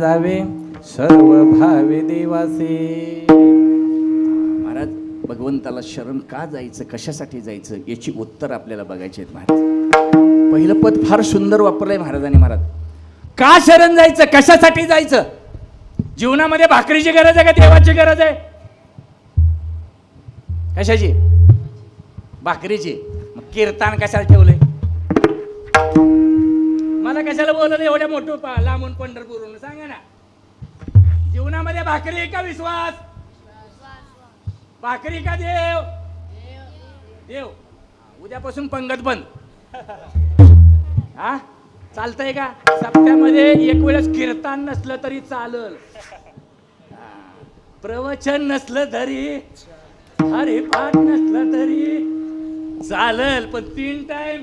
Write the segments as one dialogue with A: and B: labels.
A: जावे सर्व भावे देवासे. महाराज भगवंताला शरण का जायचं कशासाठी जायचं याची उत्तर आपल्याला बघायची आहेत महाराज. पहिलं पद फार सुंदर वापरलंय महाराजांनी महाराज. का शरण जायचं कशासाठी जायचं? जीवनामध्ये भाकरीची गरज आहे का देवाची गरज आहे? कशाची? भाकरीची. मग कीर्तन कशाला ठेवलंय? मला कशाला बोलवलं एवढ्या मोठं पा- लांबून पंढरपूरहून? सांगा ना. जीवनामध्ये भाकरी का विश्वास? भाकरी का देव? देव. उद्यापासून पंगत बंद. हा? चालतंय का? सप्त्यामध्ये एक वेळेस कीर्तन नसलं तरी चालल. प्रवचन नसलं तरी हरिपाठ नसलं तरी चालल. पण तीन टाइम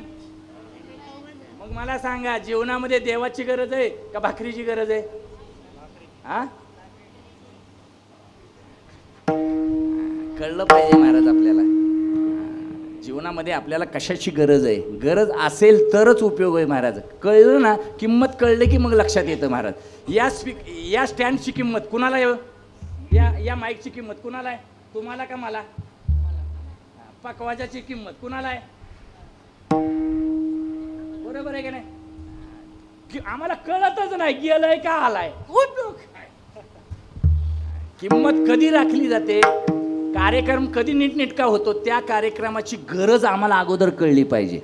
A: मग मला सांगा जीवनामध्ये देवाची गरज आहे का भाकरीची गरज आहे? हा? कळलं पाहिजे महाराज आपल्याला. जीवनामध्ये आपल्याला कशाची गरज आहे? गरज असेल तरच उपयोग आहे महाराज. कळलं ना? किंमत कळली की मग लक्षात येतं महाराज. या स्पीक या स्टँडची किंमत कुणाला आहे हो? या या माईकची किंमत कुणाला आहे? तुम्हाला का मला? पकवाजाची किंमत कुणाला आहे? बरोबर आहे का नाही? की आम्हाला कळतच नाही गेलंय का आलाय? किंमत कधी राखली जाते? कार्यक्रम कधी नीटनेटका होतो? त्या कार्यक्रमाची गरज आम्हाला अगोदर कळली पाहिजे.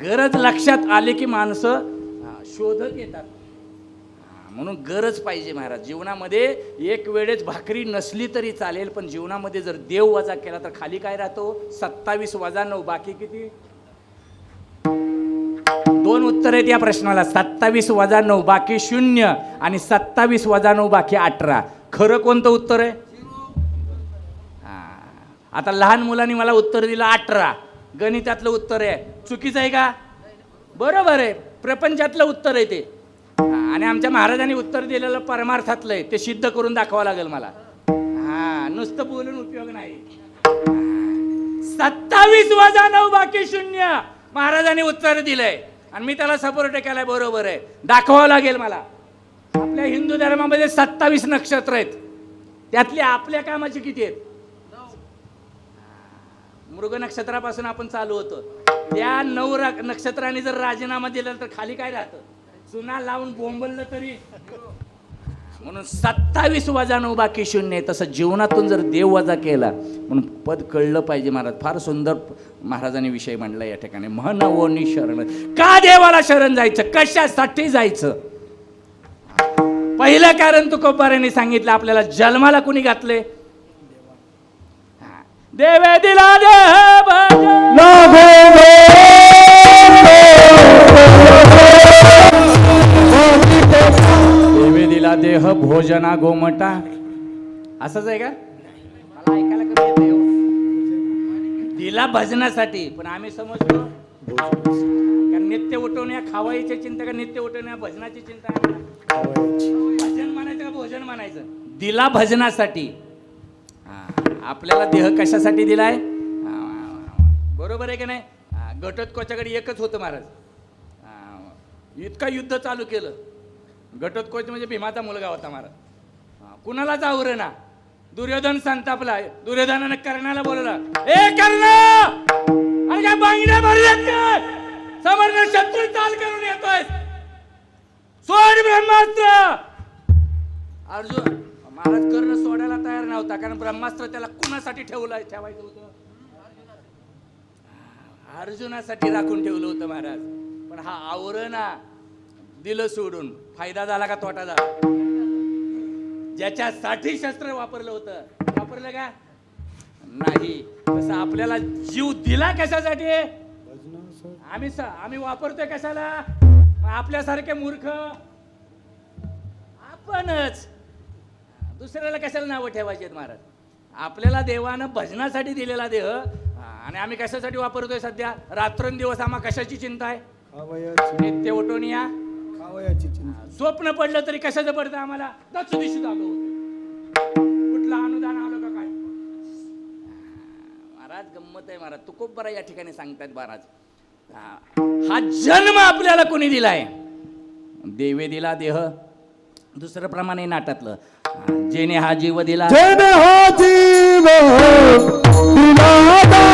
A: गरज लक्षात आले की माणसं शोधत येतात. म्हणून गरज पाहिजे महाराज. जीवनामध्ये एक वेळेस भाकरी नसली तरी चालेल पण जीवनामध्ये जर देव वजा केला तर खाली काय राहतो? सत्तावीस वजा नऊ बाकी किती? दोन उत्तर आहेत या प्रश्नाला. सत्तावीस वजा नऊ बाकी शून्य. आणि सत्तावीस वजा नऊ बाकी अठरा. खरं कोणतं उत्तर आहे? हा. आता लहान मुलांनी मला उत्तर दिलं अठरा. गणितातलं उत्तर आहे. चुकीचं आहे का? बरोबर आहे. प्रपंचातलं उत्तर आहे ते. आणि आमच्या महाराजांनी उत्तर दिलेलं परमार्थातलं आहे. ते सिद्ध करून दाखवावं लागेल मला. हा नुसतं बोलून उपयोग नाही. सत्तावीस वजा नऊ बाकी शून्य. महाराजांनी उत्तर दिलंय. आणि मी त्याला सपोर्ट केलाय बरोबर आहे. दाखवावं लागेल मला. आपल्या हिंदू धर्मामध्ये सत्तावीस नक्षत्र आहेत. त्यातली आपल्या कामाची किती आहेत? मृग नक्षत्रापासून आपण चालू होतो. त्या नऊ नक्षत्राने जर राजीनामा दिला तर खाली काय राहतं? चुना लावून बोंबललं तरी म्हणून सत्तावीस वजानं बाकी शून्य आहे तसं जीवनातून जर देव वजा केला म्हणून पद कळलं पाहिजे महाराज. फार सुंदर महाराजांनी विषय मांडला या ठिकाणी. म्हणवणी शरण. का देवाला शरण जायचं? कशासाठी जायचं? पहिलं कारण तुकोबारांनी सांगितलं आपल्याला जन्माला कुणी घातले? देवे दिला देह देह भोजना गोमटा. असंच आहे का? मला ऐकायला कमी येतंय हो. दिला भजनासाठी पण आम्ही समजतो. कारण नित्य उठवण्या खावायची चिंता का नित्य उठवण्या भजनाची चिंता भजन म्हणायचं का भोजन म्हणायचं? दिला भजनासाठी. हा, आपल्याला देह कशासाठी दिलाय? हा, बरोबर आहे की नाही? हा, घटोत्कोच्याकडे एकच होतं महाराज. हा, इतका युद्ध चालू केलं. घटोत्कोच म्हणजे भीमाचा मुलगा होता महाराज कुणालाच आवरे ना. दुर्योधन संतापला. दुर्योधनानं कर्णाला बोलला ए कर्ण! अरे काय बांगड्या भरल्यात काय समोरनं शत्रू चाल करून येतोय सोड ब्रह्मास्त्र! अर्जुन महाराज कर्ण सोडायला तयार नव्हता कारण ब्रह्मास्त्र त्याला कुणासाठी ठेवलं ठेवायचं होतं? अर्जुनासाठी राखून ठेवलं होतं महाराज. पण हा आवरणा. दिलं सोडून. फायदा झाला का तोटा झाला? ज्याच्यासाठी शस्त्र वापरलं होतं वापरलं का? नाही. तसं आपल्याला जीव दिला कशासाठी? आम्ही आम्ही वापरतोय कशाला? आपल्यासारखे मूर्ख? आपणच. दुसऱ्याला कशाला नावं ठेवायचे महाराज? आपल्याला देवानं भजनासाठी दिलेला देह आणि आम्ही कशासाठी वापरतोय सध्या? रात्रंदिवस आम्हा कशाची चिंता आहे? नित्य उठून या
B: चिंता.
A: स्वप्न पडलं तरी कशाचं पडतं आम्हाला? दच जागो कुठलं अनुदान आलं का काय? महाराज गंमत आहे महाराज. तू खूप बरा या ठिकाणी सांगतायत महाराज. हा. जन्म आपल्याला कोणी दिलाय? देवे दिला देह. दुसरं प्रमाणे नाटातलं. जेने हा जीव दिला.
B: जन हा जीव दिला.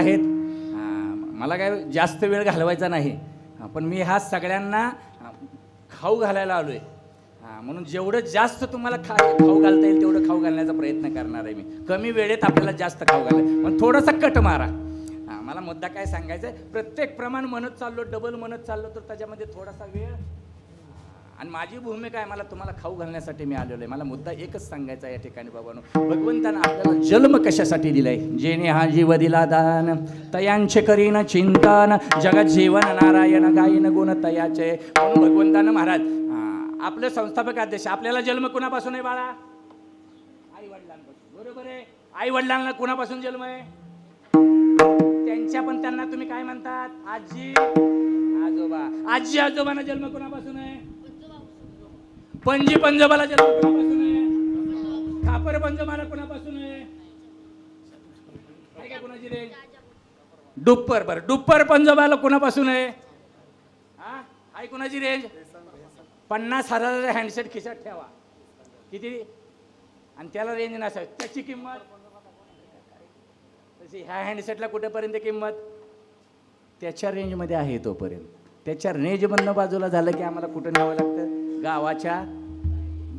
A: आहेत. मला काय जास्त वेळ घालवायचा नाही. पण मी हा सगळ्यांना खाऊ घालायला आलोय. हा, म्हणून जेवढं जास्त तुम्हाला खा खाऊ घालता येईल तेवढं खाऊ घालण्याचा प्रयत्न करणार आहे मी. कमी वेळेत आपल्याला जास्त खाऊ घालाय पण थोडासा कट मारा. हा, मला मुद्दा काय सांगायचा आहे? प्रत्येक प्रमाण म्हणत चाललो डबल म्हणत चाललो तर त्याच्यामध्ये थोडासा वेळ आणि माझी भूमिका आहे मला तुम्हाला खाऊ घालण्यासाठी मी आलेलो आहे. मला मुद्दा एकच सांगायचा या ठिकाणी बाबानो. भगवंतानं आपल्याला जन्म कशासाठी दिलाय? जेणे हा जीव दिला दान तयांचे करीन चिंतन जगत जीवन नारायण गायन गुण तयाचे. म्हणून भगवंतानं महाराज आपले संस्थापक अध्यक्ष आपल्याला जन्म कुणापासून आहे बाळा? आई वडिलांपासून बरोबर आहे? आई वडिलांना कुणापासून जन्म आहे? त्यांच्या पण त्यांना तुम्ही काय म्हणतात? आजी आजोबा. आजी आजोबांना जन्म कुणापासून आहे? पणजी पंजोबाला जन्म कुणापासून आहे. खापर पंजोबाला कुणापासून आहे? काय काय रे? डुप्पर बर. डुप्पर पंजोबाला कुणापासून आहे? हा? आई कुणाची रेंज पन्नास हजाराचा हँडसेट खिशात ठेवा. किती? आणि त्याला रेंज नसावी. त्याची किंमत? तशी ह्या हँडसेटला कुठेपर्यंत किंमत? त्याच्या रेंजमध्ये आहे तोपर्यंत. त्याच्या रेंजमधनं बाजूला झालं की आम्हाला कुठं न्यावं लागतं? गावाच्या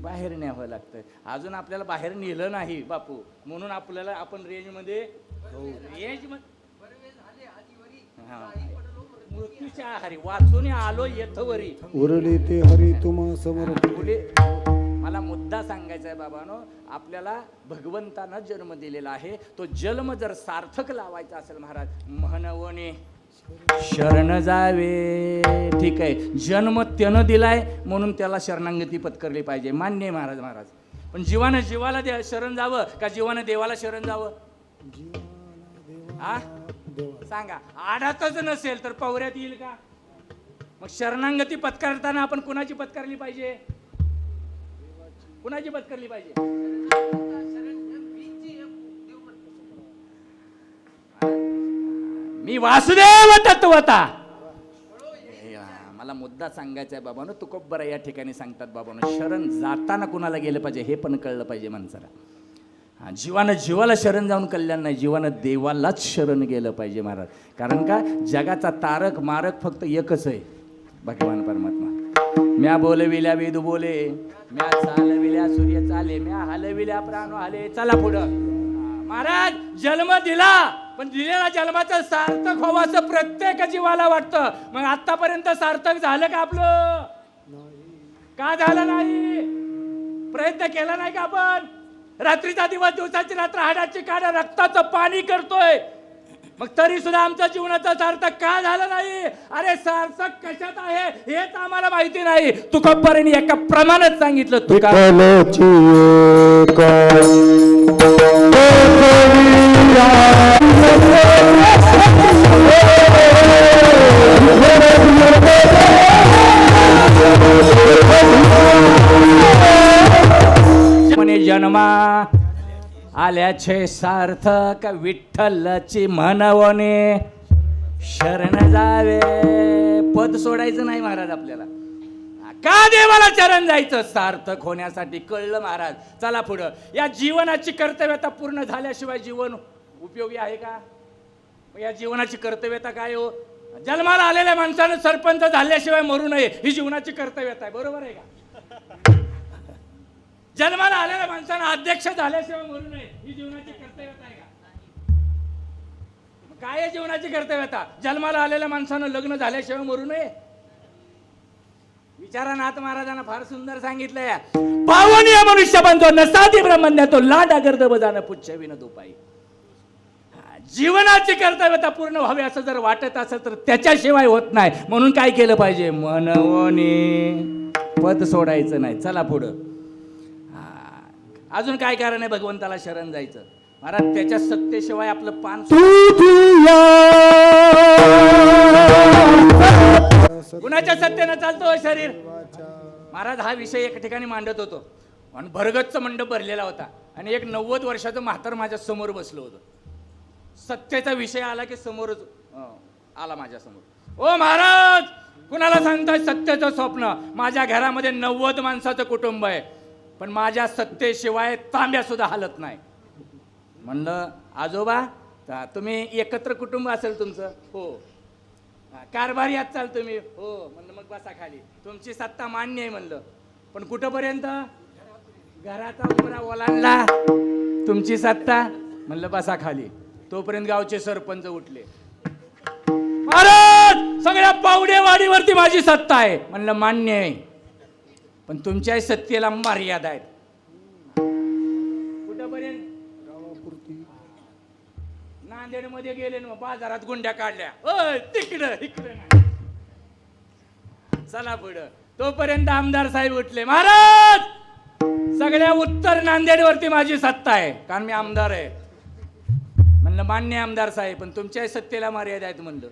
A: बाहेर न्यावं लागतं. अजून आपल्याला बाहेर नेलं नाही बापू. म्हणून आपल्याला आपण रेंजमध्ये रेंज मृत्यूच्या आहारी वाचून आलो येथवरी
B: उरले ते हरी तुम्हा समर्थ
A: मुले मला मुद्दा सांगायचा आहे बाबानो. आपल्याला भगवंतानं जन्म दिलेला आहे. तो जन्म जर सार्थक लावायचा असेल महाराज म्हणवणे. शरण जावे. ठीक आहे. जन्म त्यानं दिलाय म्हणून त्याला शरणांगती पत्करली पाहिजे. मान्य आहे महाराज महाराज. पण जीवानं जीवाला दे शरण जावं का जीवानं देवाला शरण जावं? आ? सांगा. आडातच नसेल तर पवऱ्यात येईल का? मग शरणांगती पत्कारताना आपण कुणाची पत्करली पाहिजे? कुणाची पत्करली पाहिजे? मी वासुदेव तत्वता. हे, मला मुद्दा सांगायचा आहे बाबानो. बरं या ठिकाणी सांगतात बाबानो शरण जाताना कुणाला गेलं पाहिजे हे पण कळलं पाहिजे माणसाला. हा जीवानं जीवाला शरण जाऊन कल्याण नाही जीवानं देवालाच शरण गेलं पाहिजे महाराज. कारण का? जगाचा तारक मारक फक्त एकच आहे भगवान परमात्मा. म्या बोलविल्या वेद बोले म्या चालविल्या सूर्य चाले म्या हलविल्या प्राण आले चला पुढं. महाराज जन्म दिला. पण दिलेला जन्माचं सार्थक व्हावं असं प्रत्येक जीवाला वाटतं. मग आतापर्यंत सार्थक झालं का आपलं? का झालं नाही? प्रयत्न केला नाही का आपण? रात्रीचा दिवस दिवसाची रात्र हाडाची काढ रक्ताचं पाणी करतोय. मग तरी सुद्धा आमच्या जीवनाचा सार्थक का झालं नाही? अरे सार्थक कशात आहे? हेच आम्हाला माहिती नाही. तुकोबरांनी एका प्रमाणात सांगितलं तुका. जन्मा आल्याचे सार्थक विठ्ठलची म्हणवणे शरण जावे. पद सोडायचं नाही महाराज आपल्याला. का देवाला चरण जायचं? सार्थक होण्यासाठी कळलं महाराज. चला पुढं. या जीवनाची कर्तव्यता पूर्ण झाल्याशिवाय जीवन उपयोगी आहे का? या जीवनाची कर्तव्यता काय हो? जन्माला आलेल्या माणसानं सरपंच झाल्याशिवाय मरू नये ही जीवनाची कर्तव्यता आहे. बरोबर आहे का? जन्माला आलेल्या माणसानं अध्यक्ष झाल्याशिवाय मरू नये ही जीवनाची कर्तव्यता आहे का? काय आहे जीवनाची कर्तव्यता? जन्माला आलेल्या माणसानं लग्न झाल्याशिवाय मरू नये? विचारा नाथ महाराजांना फार सुंदर सांगितलंय. पावनीय मनुष्य बनतो नसाती ब्रह्मण्य तो लाडा गर्द बजान पुच्छ विन दुपाई. जीवनाची कर्तव्यता पूर्ण व्हावी असं जर वाटत असेल तर त्याच्याशिवाय होत नाही. म्हणून काय केलं पाहिजे? मनवणे. पद सोडायचं नाही. चला पुढं. अजून काय कारण आहे भगवंताला शरण जायचं? महाराज त्याच्या सत्तेशिवाय आपलं पान कुणाच्या सत्तेनं चालतो हे शरीर? महाराज हा विषय एका ठिकाणी मांडत होतो. आणि भरगतचं मंडप भरलेला होता. आणि एक नव्वद वर्षाचं म्हातार माझ्यासमोर बसलं होतं. सत्तेचा विषय आला की समोरच अं, आला माझ्यासमोर. ओ महाराज कुणाला सांगताय सत्तेचं स्वप्न? माझ्या घरामध्ये नव्वद माणसाचं कुटुंब आहे पण माझ्या सत्तेशिवाय तांब्या सुद्धा हालत नाही. म्हणलं आजोबा तुम्ही एकत्र कुटुंब असेल तुमचं? हो. हा, कारभारी चाल तुम्ही. हो. म्हणलं मग बसा खाली. तुमची सत्ता मान्य आहे म्हणलं. पण कुठंपर्यंत? घराचा उमरा ओलांडला. तुमची सत्ता? म्हणलं बसा खाली. तोपर्यंत गावचे सरपंच उठले. महाराज सगळ्या पावडेवाडीवरती माझी सत्ता आहे. म्हणलं मान्य आहे. पण तुमच्या सत्तेला मर्यादा आहेत. कुठंपर्यंत?
B: गावापुरती
A: नांदेडमध्ये गेले ना बाजारात गुंड्या काढल्या. ओय तिकडं इकडं नाही. चला पुढं. तोपर्यंत आमदार साहेब उठले. महाराज सगळ्या उत्तर नांदेड वरती माझी सत्ता आहे. कारण मी आमदार आहे. म्हणलं मान्य आमदार साहेब पण तुमच्या सत्तेला मर्यादा आहेत म्हणलं.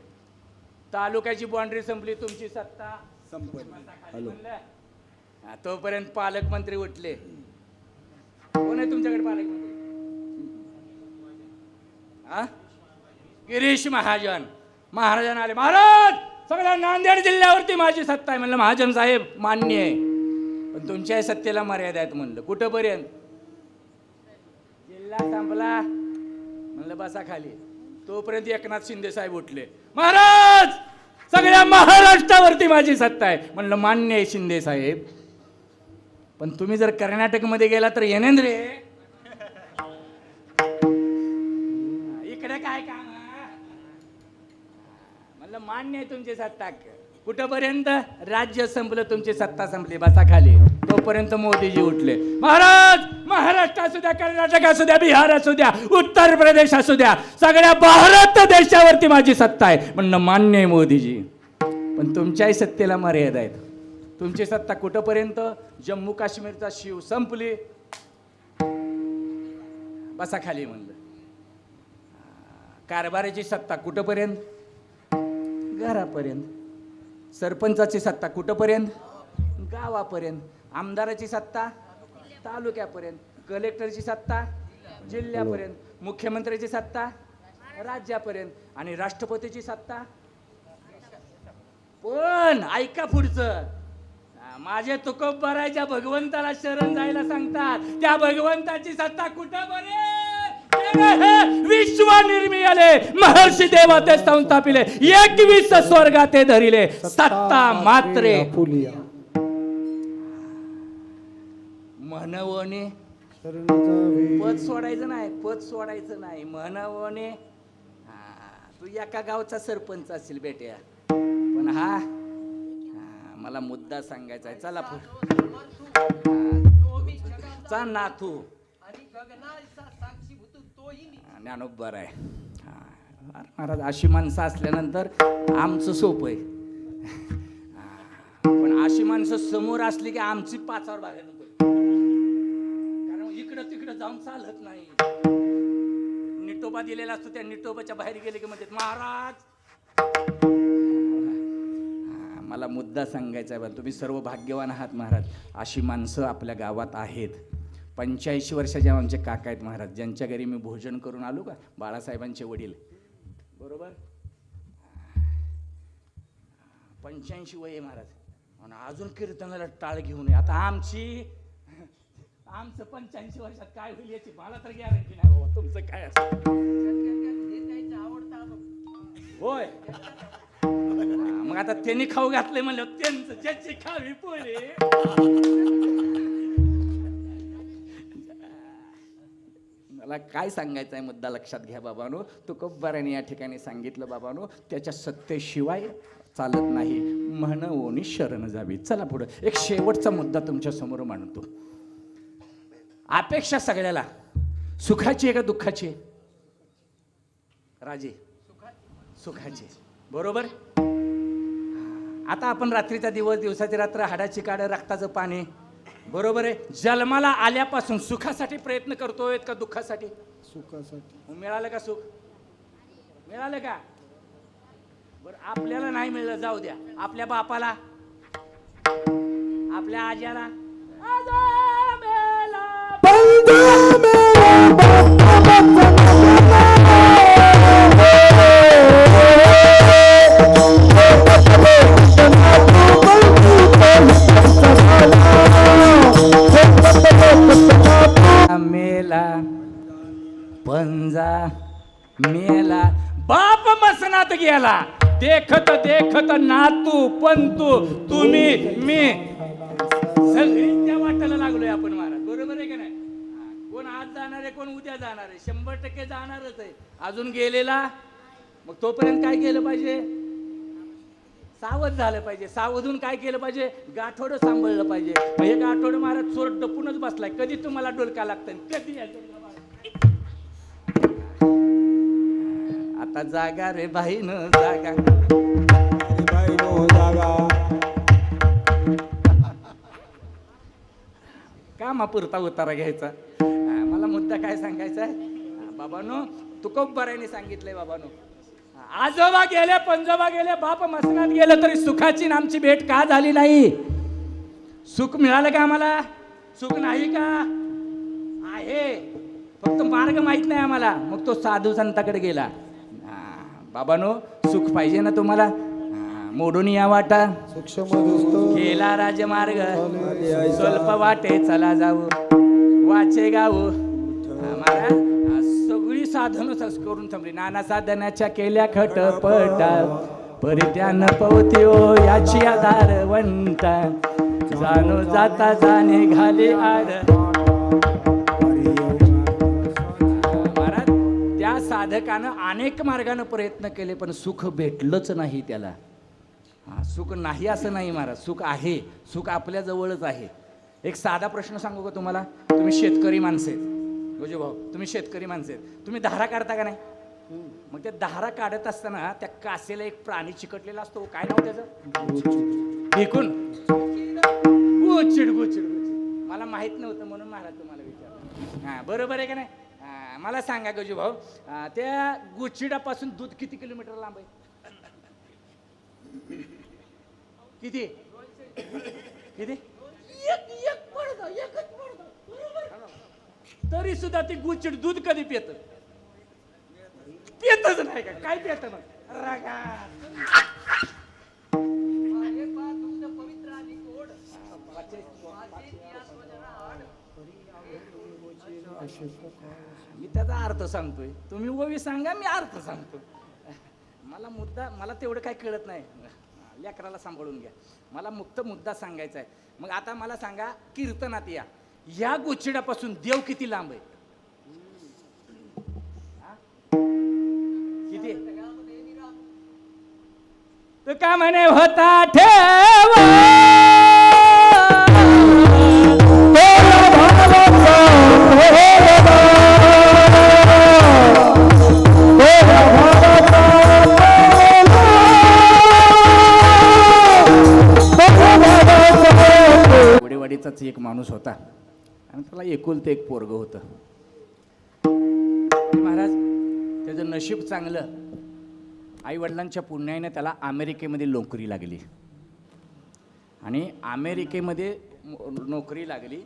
A: तालुक्याची बाउंड्री संपली तुमची सत्ता.
B: हॅलो.
A: तोपर्यंत पालकमंत्री उठले. कोण आहे तुमच्याकडे पालकमंत्री? हा? गिरीश महाजन. महाराजन आले. महाराज! सगळ्या नांदेड जिल्ह्यावरती माझी सत्ता आहे म्हणलं. महाजन साहेब मान्य आहे. पण तुमच्या सत्तेला मर्यादा आहेत म्हणलं. कुठंपर्यंत जिल्हा संपला. म्हणलं बसा खाली. तोपर्यंत एकनाथ शिंदे साहेब उठले. महाराज सगळ्या महाराष्ट्रावरती माझी सत्ता आहे. म्हणलं मान्य आहे शिंदे साहेब. पण तुम्ही जर कर्नाटकमध्ये गेला तर येणेंद्र रे. इकडे काय काम म्हणलं मान्य आहे तुमची सत्ता. कुठंपर्यंत? राज्य संपलं तुमची सत्ता संपली. बसा खाली. तोपर्यंत मोदीजी उठले. महाराज महाराष्ट्र असू द्या कर्नाटक असू द्या बिहार असू द्या उत्तर प्रदेश असू द्या सगळ्या भारत देशावरती माझी सत्ता आहे. म्हणणं मान्य आहे मोदीजी. पण तुमच्याही सत्तेला मर्यादा आहेत. तुमची सत्ता कुठंपर्यंत? जम्मू काश्मीरचा शिव संपली. बसा खाली म्हणलं. कारभाराची सत्ता कुठंपर्यंत? घरापर्यंत. सरपंचाची सत्ता कुठंपर्यंत? गावापर्यंत. आमदाराची सत्ता? तालुक्यापर्यंत कलेक्टरची सत्ता जिल्ह्यापर्यंत मुख्यमंत्र्याची सत्ता राज्यापर्यंत आणि राष्ट्रपतीची सत्ता. पण ऐका पुढचं. माझे तुकोब भरायच्या भगवंताला शरण जायला सांगतात. त्या भगवंताची सत्ता कुठं बरे? विश्व निर्मिले महर्षी देवते संस्थापिले एकवीस स्वर्गाते धरिले. सत्ता मात्रे.
B: जावे
A: पद सोडायचं नाही पद सोडायचं नाही म्हणावणे हा, तू एका गावचा सरपंच असेल बेट्या. पण हा हा, मला मुद्दा सांगायचा आहे. चला चा नाथू
C: मी
A: ज्ञानोबर आहे हा, महाराज अशी माणसं असल्यानंतर आमचं सोपं आहे. पण अशी माणसं समोर असली की आमची पाचावर कारण इकडं तिकडं जाऊन चालत नाही. निटोबा दिलेला असतो त्या निटोबाच्या बाहेर गेले की म्हणजे महाराज! मला मुद्दा सांगायचा आहे पण तुम्ही सर्व भाग्यवान आहात महाराज. अशी माणसं आपल्या गावात आहेत. पंच्याऐंशी वर्षाचे आमचे काका आहेत महाराज. ज्यांच्या घरी मी भोजन करून आलो का? बाळासाहेबांचे वडील. बरोबर? पंच्याऐंशी वय आहे महाराज. आणि अजून कीर्तनाला टाळ घेऊन ये. आता आमची आमचं पंच्याऐंशी वर्षात काय होईल याची मला तर गॅरंटी नाही बाबा. तुमचं काय असं? होय. मग आता त्यांनी खाऊ घातले म्हणलं त्यांचं ज्याची खावी पोरे. मला काय सांगायचं आहे मुद्दा लक्षात घ्या बाबानो. तुकोबाराने या ठिकाणी सांगितलं बाबानो त्याच्या सत्तेशिवाय चालत नाही. म्हणून शरण जावी. चला पुढं. एक शेवटचा मुद्दा तुमच्यासमोर मांडतो. अपेक्षा सगळ्याला. सुखाची आहे का दुःखाची आहे? राजे. सुखाची बरोबर? आता आपण रात्रीचा दिवस दिवसाची रात्र हाडाची काढ रक्ताचं पाणी. बरोबर आहे? जन्माला आल्यापासून सुखासाठी प्रयत्न करतोय का दुःखासाठी?
B: सुखासाठी.
A: मिळालं का सुख? मिळालं का? बरं आपल्याला नाही मिळलं जाऊ द्या. आपल्या बापाला? आपल्या आज्याला? मेला पंजा मेला. बाप मसनात गेला. देखत देखत नातू पंतू तुम्ही मी. सगळी त्या वाटायला लागलोय आपण महाराज. बरोबर आहे का नाही? कोण आज जाणार आहे कोण उद्या जाणार आहे? शंभर टक्के जाणारच आहे. अजून गेलेला? मग तोपर्यंत काय केलं पाहिजे? सावध झालं पाहिजे. सावधून काय केलं पाहिजे? गाठोडं सांभाळलं पाहिजे. हे गाठोडं महाराज चोर डपूनच बसलाय. कधी तुम्हाला डोलका लागतं कधी. आता जागा रे जागा.
B: बाई नो जागा.
A: कामापुरता उतारा घ्यायचा. मला मुद्दा काय सांगायचा आहे? बाबानो तुकोबराने सांगितलंय बाबानो. आजोबा गेले पंजोबा गेले बाप मसनात गेलं तरी सुखाची न आमची भेट का झाली नाही? सुख मिळालं का आम्हाला? सुख नाही का? आहे. फक्त मार्ग माहीत नाही आम्हाला. मग तो साधू संताकडे गेला. बाबानो सुख पाहिजे ना तुम्हाला? मोडून या वाटा. केला राजमार्ग. स्वल्प वाटे चला जाऊ. वाचे गाऊ. हा, सस करून थांबली. नाना साधनाच्या केल्या खटपटा. परित्यान पवत्यो याची आधार वंता. जाणो जाता जाणे घाले आड. महाराज त्या साधकानं अनेक मार्गानं प्रयत्न केले पण सुख भेटलंच नाही त्याला. हा सुख नाही असं नाही महाराज. सुख आहे. सुख आपल्या जवळच आहे. एक साधा प्रश्न सांगू का तुम्हाला? तुम्ही शेतकरी माणसे आहेत. गोजे भाऊ तुम्ही शेतकरी माणसे आहेत. तुम्ही धारा काढता का नाही? मग त्या धारा काढत असताना त्या कासेला एक प्राणी चिकटलेला असतो. काय नाव त्याचं? फेकून गुचिड गुचिड मला माहीत नव्हतं म्हणून महाराज तुम्हाला विचार हां बरोबर आहे का नाही? मला सांगा गजू भाऊ त्या गुचिडापासून दूध किती किलोमीटर लांब आहे? किती? किती? एक एक पडदा एकच पडदा बरोबर. तरी सुद्धा ती गुचिड दूध कधी पेत पितच नाही का? काय पेत मग? रागा. मी त्याचा अर्थ सांगतोय. तुम्ही ओवी सांगा मी अर्थ सांगतो मला मुद्दा मला तेवढं काही कळत नाही. लेकराला सांभाळून घ्या. मला मुक्त मुद्दा सांगायचा आहे. मग आता मला सांगा कीर्तनात या. या गोचिडापासून देव किती लांब आहे? किती? तर का म्हणे होता ठेव? एक माणूस होता. आणि त्याला एकुलतं एक पोरग होतं. महाराज त्याचं नशीब चांगलं. आईवडिलांच्या पुण्याने त्याला अमेरिकेमध्ये नोकरी लागली. आणि अमेरिकेमध्ये नोकरी लागली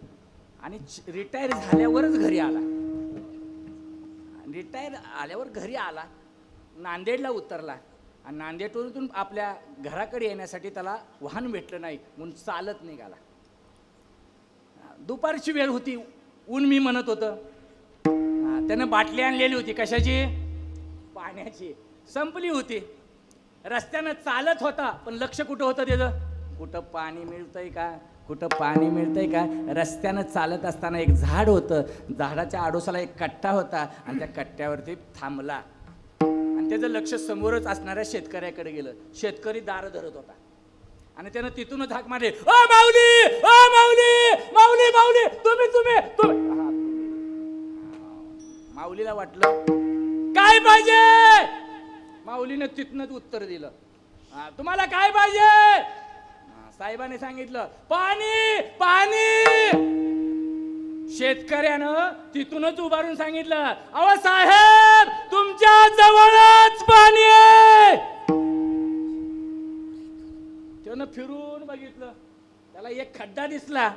A: आणि रिटायर झाल्यावरच घरी आला. रिटायर आल्यावर घरी आला नांदेडला उतरला. आणि नांदेडवरून आपल्या घराकडे येण्यासाठी त्याला वाहन भेटलं नाही म्हणून चालत निघाला. दुपारची वेळ होती. ऊन मी म्हणत होतं. त्यानं बाटली आणलेली होती. कशाची? पाण्याची. संपली होती. रस्त्यानं चालत होता पण लक्ष कुठं होतं त्याचं? कुठं पाणी मिळतंय का? कुठं पाणी मिळतंय का? रस्त्यानं चालत असताना एक झाड होतं. झाडाच्या आडोसाला एक कट्टा होता आणि त्या कट्ट्यावरती थांबला. आणि त्याचं लक्ष समोरच असणाऱ्या शेतकऱ्याकडे गेलं. शेतकरी दार धरत होता. आणि त्यानं तिथूनच हाक मारले. ओ माऊली! ओ माऊली! माऊली माऊली! तुम्ही तुम्ही तुम्ही. माऊलीला वाटलं काय पाहिजे? माऊलीनं तिथूनच उत्तर दिलं. हा, तुम्हाला काय पाहिजे? हा, सांगितलं पाणी पाणी. शेतकऱ्यानं तिथूनच उभारून सांगितलं अहो साहेब तुमच्या जवळच पाणी आहे. त्यानं फिरून बघितलं. त्याला एक खड्डा दिसला.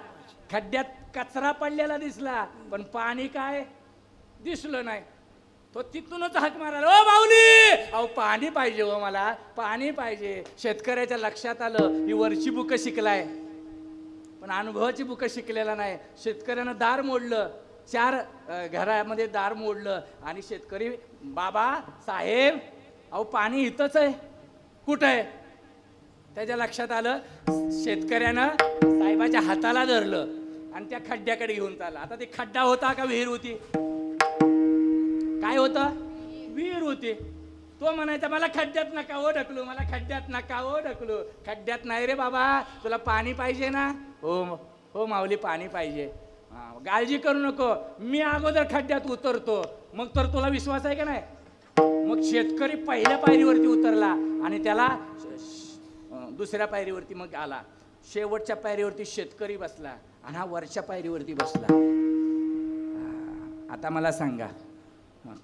A: खड्ड्यात कचरा पडलेला दिसला. पण पाणी काय? दिसलं नाही. तो तिथूनच हाक मारायला ओ माऊली! अहो पाणी पाहिजे हो मला. पाणी पाहिजे. शेतकऱ्याच्या लक्षात आलं ही वरची बुक शिकलाय. पण अनुभवाची बुक शिकलेला नाही. शेतकऱ्यानं दार मोडलं. चार घरामध्ये दार मोडलं. आणि शेतकरी बाबा साहेब अहो पाणी इथंच आहे. कुठं आहे? त्याच्या लक्षात आलं शेतकऱ्यानं साहेबाच्या हाताला धरलं आणि त्या खड्ड्याकडे घेऊन चालला. आता ते खड्डा होता का विहीर होती? काय होतं? विहीर होती. तो म्हणायचा मला खड्ड्यात नका ओ ढकलू मला खड्ड्यात नका ओ ढकलू. खड्ड्यात नाही रे बाबा तुला पाणी पाहिजे ना? हो हो माऊली पाणी पाहिजे. हा, काळजी करू नको. मी अगोदर खड्ड्यात उतरतो. मग तर तुला विश्वास आहे का नाही? मग शेतकरी पहिल्या पायरीवरती उतरला आणि त्याला दुसऱ्या पायरीवरती मग आला. शेवटच्या पायरीवरती शेतकरी बसला आणि हा वरच्या पायरीवरती बसला. आता मला सांगा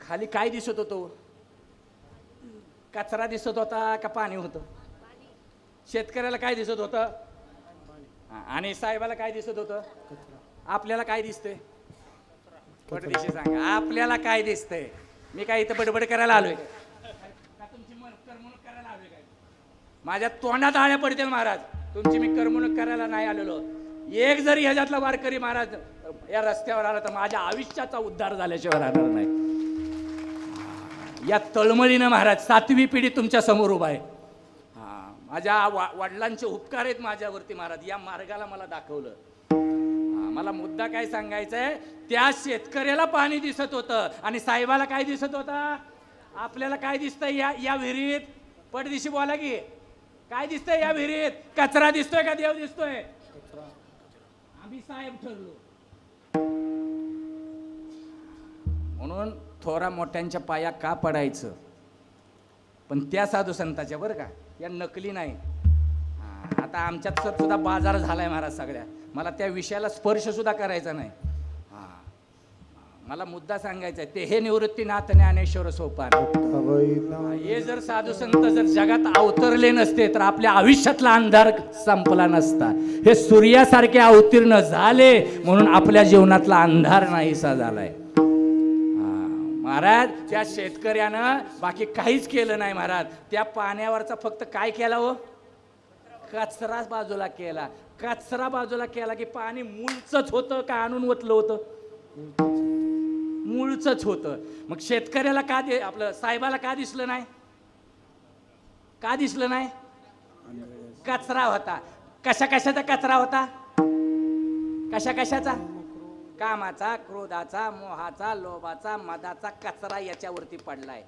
A: खाली काय दिसत होतो? कचरा दिसत होता का पाणी होतं? शेतकऱ्याला काय दिसत होतं? आणि साहेबाला काय दिसत होतं? आपल्याला काय दिसतंय? पटदिशी सांगा. आपल्याला काय दिसतंय? मी काय इथं बडबड करायला आलोय का? का तुमची मन- करमणूक करायला आलोय काय माझ्या तोंडात आळ्या पडतील महाराज. तुमची मी करमणूक करायला नाही आलेलो. एक जरी ह्याच्यातला वारकरी महाराज या रस्त्यावर आला तर माझ्या आयुष्याचा उद्धार झाल्याशिवाय राहणार नाही. या तळमळीनं महाराज सातवी पिढी तुमच्यासमोर उभा आहे. हा माझ्या वा वडिलांचे उपकार आहेत माझ्यावरती महाराज. या मार्गाला मला दाखवलं. मला मुद्दा काय सांगायचा आहे त्या शेतकऱ्याला पाणी दिसत होतं आणि साहेबाला काय दिसत होता? आपल्याला काय दिसतं या या विहिरीत? पडदिशी बोला की. काय दिसतंय या विहिरीत? कचरा दिसतोय का देव दिसतोय? आम्ही साहेब ठरलो. म्हणून थोरा मोठ्यांच्या पाया का पडायचं? पण त्या साधू संताच्या बरं का या नकली नाही. आता आमच्यात सुद्धा बाजार झालाय महाराज सगळ्या. मला त्या विषयाला स्पर्श सुद्धा करायचा नाही. मला मुद्दा सांगायचा आहे. ते हे निवृत्तीनाथ ज्ञानेश्वर सोपान. हे जर साधू संत जर जगात अवतरले नसते तर आपल्या आयुष्यातला अंधार संपला नसता. हे सूर्यासारखे अवतीर्ण झाले म्हणून आपल्या जीवनातला अंधार नाहीसा झालाय. महाराज त्या शेतकऱ्यानं बाकी काहीच केलं नाही महाराज. त्या पाण्यावरचा फक्त काय केला हो? कचरा बाजूला केला. कचरा बाजूला केला की पाणी मूळचंच होतं का आणून ओतलं होतं? मूळचंच होतं. मग शेतकऱ्याला का दे आपलं साहेबाला का दिसलं नाही? का दिसलं नाही? कचरा होता. कशा कशाचा कचरा होता? कशा कशाचा? कामाचा क्रोधाचा मोहाचा लोभाचा मदाचा कचरा याच्यावरती पडलाय.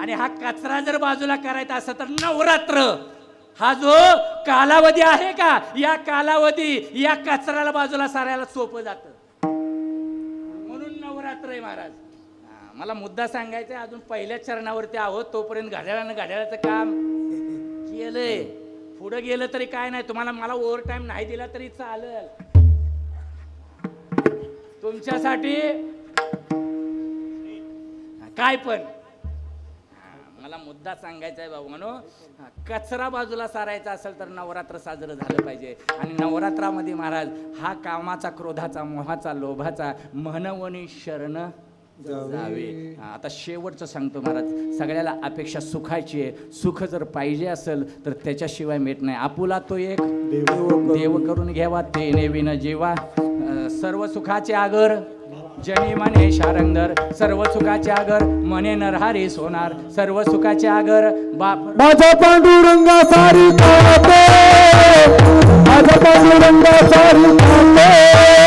A: आणि हा कचरा जर बाजूला करायचा असं तर नवरात्र. हा जो कालावधी आहे का? या कालावधी या कचऱ्याला बाजूला सारायला सोपं जातं. महाराज. मला मुद्दा सांगायचा आहे अजून पहिल्याच चरणावरती आहोत तोपर्यंत घड्याळानं घड्याळाचं काम. केलंय. पुढं गेलं तरी काय नाही तुम्हाला मला ओव्हर टाईम नाही दिला तरी चालेल. तुमच्यासाठी काय पण. मला मुद्दा सांगायचा आहे बाबू म्हणून कचरा बाजूला सारायचा असेल तर नवरात्र साजरं झालं पाहिजे. आणि नवरात्रामध्ये महाराज हा कामाचा क्रोधाचा मोहाचा लोभाचा म्हणवणी शरण जावे. आता शेवटचं सांगतो महाराज. सगळ्याला अपेक्षा सुखाची आहे. सुख जर पाहिजे असेल तर त्याच्याशिवाय मिळत नाही. आपुला तो एक देव करून. घ्यावा ते नेविन जीवा. सर्व सुखाचे आगर. जनी मने शारंगर सर्व सुखाचे आगर मने नरहारी सोनार सर्व सुखाचे आगर बाप
B: माझा पांडुरंगा सारी काटे माझा पांडुरंगा सारी काटे